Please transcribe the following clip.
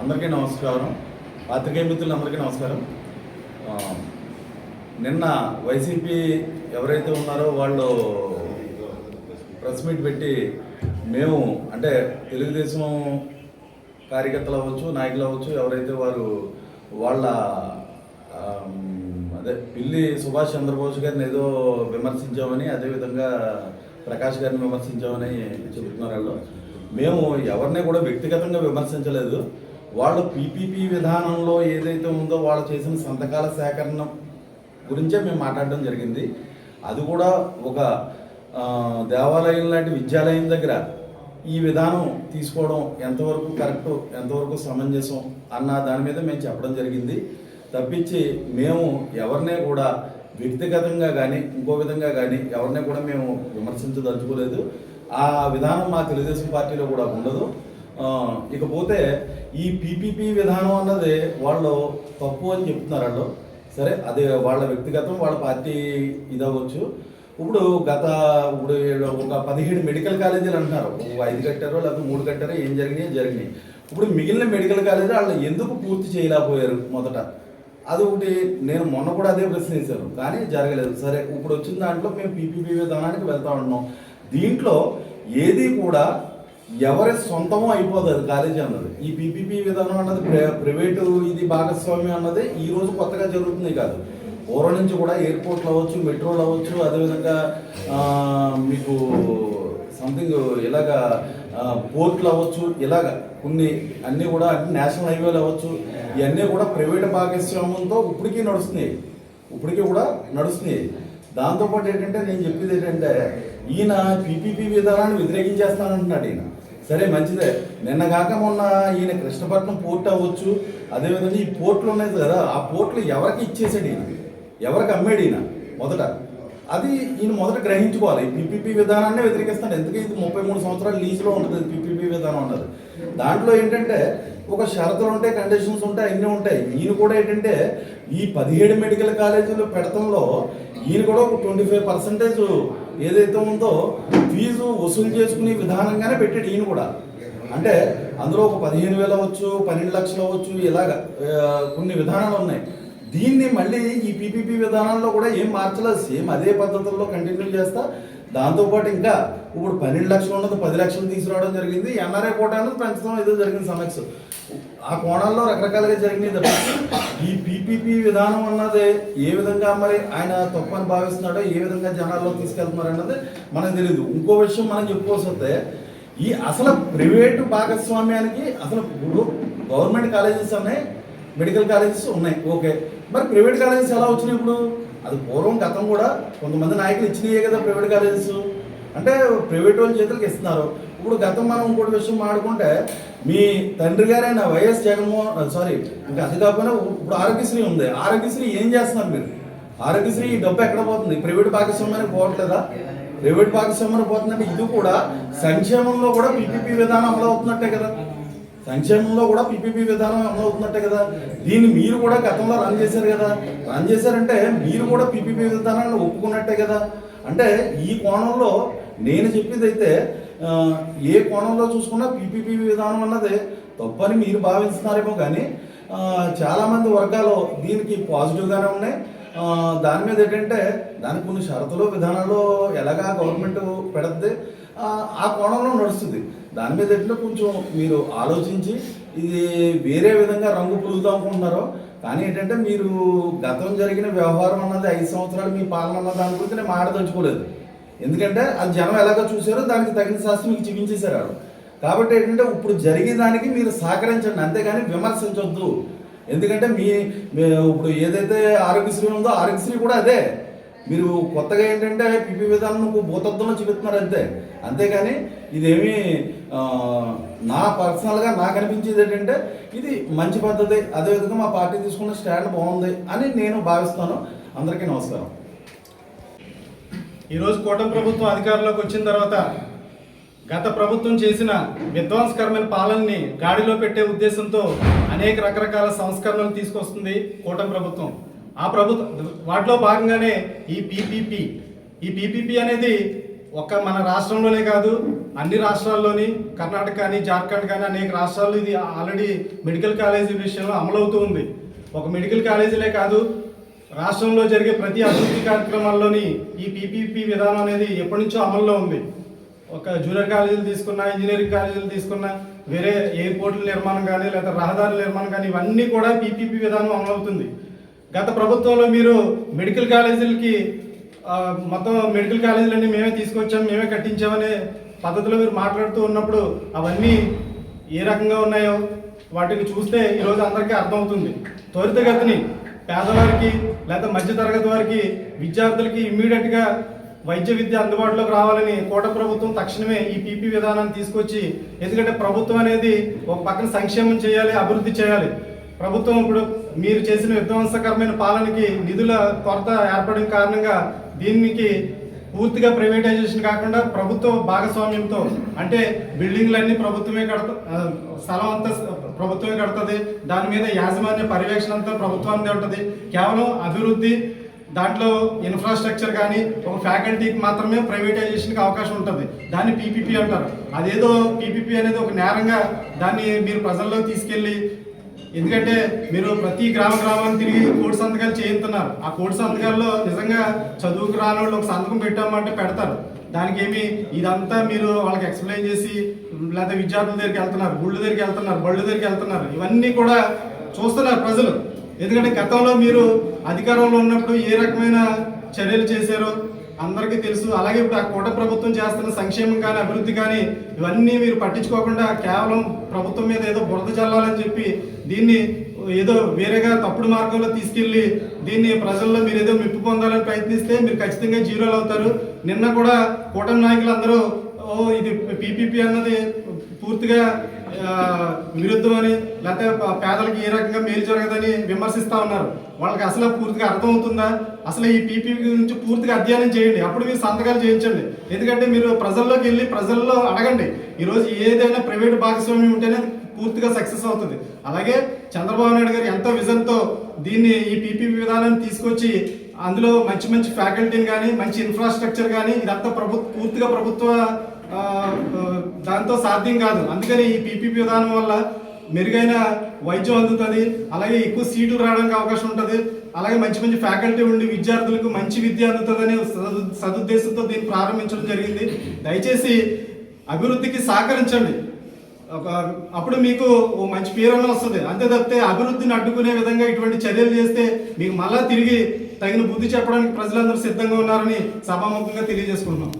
అందరికీ నమస్కారం. పాత్రికేయ మిత్రులందరికీ నమస్కారం. నిన్న వైసీపీ ఎవరైతే ఉన్నారో వాళ్ళు ప్రెస్ మీట్ పెట్టి మేము అంటే తెలుగుదేశం కార్యకర్తలు అవ్వచ్చు నాయకులు అవ్వచ్చు ఎవరైతే వారు వాళ్ళ అదే పిల్లి సుభాష్ చంద్రబోస్ గారిని ఏదో విమర్శించామని అదేవిధంగా ప్రకాష్ గారిని విమర్శించామని చెబుతున్నారు వాళ్ళు. మేము ఎవరిని కూడా వ్యక్తిగతంగా విమర్శించలేదు. వాళ్ళు పీపీపీ విధానంలో ఏదైతే ఉందో వాళ్ళు చేసిన సంతకాల సేకరణ గురించే మేము మాట్లాడడం జరిగింది. అది కూడా ఒక దేవాలయం లాంటి విద్యాలయం దగ్గర ఈ విధానం తీసుకోవడం ఎంతవరకు కరెక్ట్ ఎంతవరకు సమంజసం అన్న దాని మీద మేము చెప్పడం జరిగింది. తప్పించి మేము ఎవరినే కూడా వ్యక్తిగతంగా కానీ ఇంకో విధంగా కానీ ఎవరిని కూడా మేము విమర్శించదలుచుకోలేదు. ఆ విధానం మా తెలుగుదేశం పార్టీలో కూడా ఉండదు. ఇకపోతే ఈ పీపీపీ విధానం అన్నది వాళ్ళు తప్పు అని చెప్తున్నారు వాళ్ళు. సరే అది వాళ్ళ వ్యక్తిగతం వాళ్ళ పార్టీ ఇదవ్వచ్చు. ఇప్పుడు గత ఇప్పుడు ఒక పదిహేడు మెడికల్ కాలేజీలు అంటున్నారు. ఒక ఐదు కట్టారో లేకపోతే మూడు కట్టారో ఏం జరిగినాయి జరిగినాయి. ఇప్పుడు మిగిలిన మెడికల్ కాలేజీ వాళ్ళు ఎందుకు పూర్తి చేయలేకపోయారు మొదట? అది ఒకటి నేను మొన్న కూడా అదే ప్రశ్నించాను కానీ జరగలేదు. సరే ఇప్పుడు వచ్చిన దాంట్లో మేము పీపీపీ విధానానికి వెళ్తా ఉన్నాం. దీంట్లో ఏది కూడా ఎవరి సొంతమో అయిపోదు అది కాలేజీ అన్నది. ఈ పీపీపీ విధానం అన్నది ప్ర- ప్రైవేటు ఇది భాగస్వామ్యం అన్నది ఈ రోజు కొత్తగా జరుగుతుంది కాదు. పూర్వం నుంచి కూడా ఎయిర్పోర్ట్లు అవ్వచ్చు మెట్రోలు అవ్వచ్చు అదేవిధంగా మీకు సంథింగ్ ఇలాగా పోర్ట్లు అవ్వచ్చు ఇలాగ కొన్ని అన్నీ కూడా అన్ని నేషనల్ హైవేలు అవ్వచ్చు ఇవన్నీ కూడా ప్రైవేట్ భాగస్వామ్యంతో ఇప్పటికీ నడుస్తున్నాయి. ఇప్పటికీ కూడా నడుస్తున్నాయి. దాంతోపాటు ఏంటంటే నేను చెప్పేది ఏంటంటే ఈయన పీపీపీ విధానాన్ని వ్యతిరేకించేస్తానంటున్నాడు ఈయన. సరే మంచిదే. నిన్న కాక మొన్న ఈయన కృష్ణపట్నం పోర్ట్ అవ్వచ్చు. అదేవిధంగా ఈ పోర్ట్లు ఉన్నాయి కదా ఆ పోర్ట్లు ఎవరికి ఇచ్చేసాడు ఈయన? ఎవరికి అమ్మాడు ఈయన? మొదట. అది ఈయన మొదట గ్రహించుకోవాలి. ఈ పీపీపీ విధానాన్ని వ్యతిరేకిస్తాడు. ఎందుకంటే ఇది ముప్పై మూడు సంవత్సరాలు లీజులో ఉంటుంది పీపీపీ విధానం ఉంటుంది దాంట్లో ఏంటంటే ఒక షరతులు ఉంటాయి కండిషన్స్ ఉంటాయి అన్నీ ఉంటాయి. ఈయన కూడా ఏంటంటే ఈ పదిహేడు మెడికల్ కాలేజీలు పెడతంలో ఈయన కూడా ఒక ట్వంటీ ఫైవ్ పర్సెంటేజ్ ఏదైతే ఉందో ఫీజు వసూలు చేసుకునే విధానంగానే పెట్టాడు ఈయన కూడా. అంటే అందులో ఒక పదిహేను వేలు అవ్వచ్చు పన్నెండు లక్షలు అవ్వచ్చు ఇలాగ కొన్ని విధానాలు ఉన్నాయి. దీన్ని మళ్ళీ ఈ పీపీపీ విధానంలో కూడా ఏం మార్చలేదు. సేమ్ అదే పద్ధతుల్లో కంటిన్యూ చేస్తా దాంతోపాటు ఇంకా ఇప్పుడు పన్నెండు లక్షలు ఉన్నది పది లక్షలు తీసుకురావడం జరిగింది. ఎన్ఆర్ఐ కోటాను పెంచడం ఏదో జరిగింది సమస్య ఆ కోణాల్లో రకరకాలుగా జరిగినాయి తప్ప ఈ పీపీపీ విధానం అన్నది ఏ విధంగా మరి ఆయన తప్పని భావిస్తున్నాడో ఏ విధంగా జనాల్లో తీసుకెళ్తున్నారు అన్నది మనకు తెలియదు ఇంకో విషయం మనం చెప్పుకోవాల్సి వస్తే ఈ అసలు ప్రైవేట్ భాగస్వామ్యానికి అసలు ఇప్పుడు గవర్నమెంట్ కాలేజెస్ ఉన్నాయి మెడికల్ కాలేజెస్ ఉన్నాయి. ఓకే. మరి ప్రైవేట్ కాలేజెస్ ఎలా వచ్చినాయి ఇప్పుడు? అది పూర్వం గతం కూడా కొంతమంది నాయకులు ఇచ్చినాయే కదా ప్రైవేట్ కాలేజెస్. అంటే ప్రైవేట్ వాళ్ళ చేతులకు ఇస్తున్నారు. ఇప్పుడు గతం మనం ఇంకోటి విషయం మాడుకుంటే మీ తండ్రి గారైన వైఎస్ జగన్మోహన్ సారీ ఇంకా అది కాకపోయినా ఇప్పుడు ఆరోగ్యశ్రీ ఉంది. ఆరోగ్యశ్రీ ఏం చేస్తున్నారు మీరు? ఆరోగ్యశ్రీ ఈ డబ్బు ఎక్కడ పోతుంది? ప్రైవేట్ భాగస్వామ్యానికి పోవట్లేదా? ప్రైవేట్ భాగస్వామ్యానికి పోతుందంటే ఇది కూడా సంక్షేమంలో కూడా పీపీపీ విధానం అమలు అవుతున్నట్టే కదా. సంక్షేమంలో కూడా పీపీపీ విధానం అమలు అవుతున్నట్టే కదా. దీన్ని మీరు కూడా గతంలో రన్ చేశారు కదా. రన్ చేశారంటే మీరు కూడా పీపీపీ విధానాన్ని ఒప్పుకున్నట్టే కదా. అంటే ఈ కోణంలో నేను చెప్పేది అయితే ఏ కోణంలో చూసుకున్నా పీపీపీ విధానం అన్నది తప్పని మీరు భావిస్తున్నారేమో కానీ చాలామంది వర్గాలు దీనికి పాజిటివ్గానే ఉన్నాయి. దాని మీద ఏంటంటే దానికి కొన్ని షరతులు విధానాలు ఎలాగా గవర్నమెంట్ పెడద్ది ఆ కోణంలో నడుస్తుంది. దాని మీద ఎట్లా కొంచెం మీరు ఆలోచించి ఇది వేరే విధంగా రంగు పులుగుదాం అనుకుంటున్నారో కానీ ఏంటంటే మీరు గతం జరిగిన వ్యవహారం అన్నది ఐదు సంవత్సరాలు మీ పాలన అన్న దాని గురించి నేను మాట్లాడదలుచుకోలేదు ఎందుకంటే అది జనం ఎలాగో చూశారో దానికి తగిన శాస్త్రం మీకు చూపించేశారు కాబట్టి ఏంటంటే ఇప్పుడు జరిగే దానికి మీరు సహకరించండి అంతేగాని విమర్శించొద్దు. ఎందుకంటే మీ ఇప్పుడు ఏదైతే ఆరోగ్యశ్రీ ఉందో ఆరోగ్యశ్రీ కూడా అదే. మీరు కొత్తగా ఏంటంటే పిపి విధానం భూతత్వంలో చూపిస్తున్నారు అంతే. అంతేగాని ఇదేమీ నా పర్సనల్గా నాకు అనిపించేది ఏంటంటే ఇది మంచి పద్ధతి అదేవిధంగా మా పార్టీ తీసుకున్న స్టాండ్ బాగుంది అని నేను భావిస్తాను. అందరికీ నమస్కారం. ఈరోజు కూటమి ప్రభుత్వం అధికారంలోకి వచ్చిన తర్వాత గత ప్రభుత్వం చేసిన విధ్వంసకరమైన పాలనని గాడిలో పెట్టే ఉద్దేశంతో అనేక రకరకాల సంస్కరణలు తీసుకొస్తుంది కూటమి ప్రభుత్వం. ఆ ప్రభుత్వం వాటిలో భాగంగానే ఈ పీపీపీ. ఈ పీపీపీ అనేది ఒక్క మన రాష్ట్రంలోనే కాదు అన్ని రాష్ట్రాల్లోని కర్ణాటక కానీ జార్ఖండ్ కానీ అనేక రాష్ట్రాల్లో ఇది ఆల్రెడీ మెడికల్ కాలేజీ విషయంలో అమలవుతూ ఉంది. ఒక మెడికల్ కాలేజీలే కాదు రాష్ట్రంలో జరిగే ప్రతి అభివృద్ధి కార్యక్రమాల్లోని ఈ పీపీపీ విధానం అనేది ఎప్పటి నుంచో అమల్లో ఉంది. ఒక జూనియర్ కాలేజీలు తీసుకున్నా ఇంజనీరింగ్ కాలేజీలు తీసుకున్నా వేరే ఎయిర్పోర్ట్ల నిర్మాణం కానీ లేదా రహదారుల నిర్మాణం కానీ ఇవన్నీ కూడా పీపీపీ విధానం అమలవుతుంది. గత ప్రభుత్వంలో మీరు మెడికల్ కాలేజీలకి మొత్తం మెడికల్ కాలేజీలన్నీ మేమే తీసుకొచ్చాం మేమే కట్టించామనే పద్ధతిలో మీరు మాట్లాడుతూ ఉన్నప్పుడు అవన్నీ ఏ రకంగా ఉన్నాయో వాటిని చూస్తే ఈరోజు అందరికీ అర్థమవుతుంది. త్వరితగతిని పేదవారికి లేదా మధ్యతరగతి వారికి విద్యార్థులకి ఇమ్మీడియట్గా వైద్య విద్య అందుబాటులోకి రావాలని కోట ప్రభుత్వం తక్షణమే ఈ పీపీ విధానాన్ని తీసుకొచ్చి ఎందుకంటే ప్రభుత్వం అనేది ఒక పక్కన సంక్షేమం చేయాలి అభివృద్ధి చేయాలి. ప్రభుత్వం ఇప్పుడు మీరు చేసిన విధ్వంసకరమైన పాలనకి నిధుల కొరత ఏర్పడిన కారణంగా దీనికి పూర్తిగా ప్రైవేటైజేషన్ కాకుండా ప్రభుత్వ భాగస్వామ్యంతో అంటే బిల్డింగ్లన్నీ ప్రభుత్వమే కడత స్థలం అంతా ప్రభుత్వమే కడుతుంది. దాని మీద యాజమాన్య పర్యవేక్షణ అంతా ప్రభుత్వానికి ఉంటుంది. కేవలం అభివృద్ధి దాంట్లో ఇన్ఫ్రాస్ట్రక్చర్ కానీ ఒక ఫ్యాకల్టీకి మాత్రమే ప్రైవేటైజేషన్కి అవకాశం ఉంటుంది. దాన్ని పీపీపీ అంటారు. అదేదో పీపీపీ అనేది ఒక నేరంగా దాన్ని మీరు ప్రజల్లోకి తీసుకెళ్ళి ఎందుకంటే మీరు ప్రతి గ్రామ గ్రామాన్ని తిరిగి కోడి సంతకాలు చేయిస్తున్నారు. ఆ కోడి సంతకాల్లో నిజంగా చదువుకు రాని వాళ్ళు ఒక సంతకం పెట్టామంటే పెడతారు. దానికి ఏమి ఇదంతా మీరు వాళ్ళకి ఎక్స్ప్లెయిన్ చేసి లేకపోతే విద్యార్థుల దగ్గరికి వెళ్తున్నారు గుళ్ళు దగ్గరికి వెళ్తున్నారు బళ్ళు దగ్గరికి వెళ్తున్నారు. ఇవన్నీ కూడా చూస్తున్నారు ప్రజలు. ఎందుకంటే గతంలో మీరు అధికారంలో ఉన్నప్పుడు ఏ రకమైన చర్యలు చేశారో అందరికీ తెలుసు. అలాగే ఇప్పుడు ఆ కోట ప్రభుత్వం చేస్తున్న సంక్షేమం కానీ అభివృద్ధి కానీ ఇవన్నీ మీరు పట్టించుకోకుండా కేవలం ప్రభుత్వం మీద ఏదో బురద చల్లాలని చెప్పి దీన్ని ఏదో వేరేగా తప్పుడు మార్గంలో తీసుకెళ్ళి దీన్ని ప్రజల్లో మీరు ఏదో మెప్పు పొందాలని ప్రయత్నిస్తే మీరు ఖచ్చితంగా జీరోలు అవుతారు. నిన్న కూడా కూటమి నాయకులు అందరూ ఓ ఇది పీపీపీ అన్నది పూర్తిగా విరుద్ధమని లేకపోతే పేదలకు ఏ రకంగా మేలు జరగదని విమర్శిస్తా ఉన్నారు. వాళ్ళకి అసలు పూర్తిగా అర్థమవుతుందా? అసలు ఈ పీపీ గురించి పూర్తిగా అధ్యయనం చేయండి. అప్పుడు మీరు సంతకాలు చేయించండి. ఎందుకంటే మీరు ప్రజల్లోకి వెళ్ళి ప్రజల్లో అడగండి. ఈరోజు ఏదైనా ప్రైవేట్ భాగస్వామ్యం ఉంటేనే పూర్తిగా సక్సెస్ అవుతుంది. అలాగే చంద్రబాబు నాయుడు గారు ఎంతో విజన్తో దీన్ని ఈ పీపీపీ విధానాన్ని తీసుకొచ్చి అందులో మంచి మంచి ఫ్యాకల్టీని కానీ మంచి ఇన్ఫ్రాస్ట్రక్చర్ కానీ ఇదంతా ప్రభు పూర్తిగా ప్రభుత్వ దాంతో సాధ్యం కాదు. అందుకని ఈ పీపీపీ విధానం వల్ల మెరుగైన వైద్యం అందుతుంది. అలాగే ఎక్కువ సీట్లు రావడానికి అవకాశం ఉంటుంది. అలాగే మంచి మంచి ఫ్యాకల్టీ ఉండి విద్యార్థులకు మంచి విద్య అందుతుందని సదు- సదుద్దేశంతో దీన్ని ప్రారంభించడం జరిగింది. దయచేసి అభివృద్ధికి సహకరించండి. ఒక అప్పుడు మీకు ఓ మంచి పేరన్న వస్తుంది. అంతే తప్పితే అభివృద్ధిని అడ్డుకునే విధంగా ఇటువంటి చర్యలు చేస్తే మీకు మళ్ళా తిరిగి తగిన బుద్ధి చెప్పడానికి ప్రజలందరూ సిద్ధంగా ఉన్నారని సభాముఖంగా తెలియజేసుకుంటున్నాం.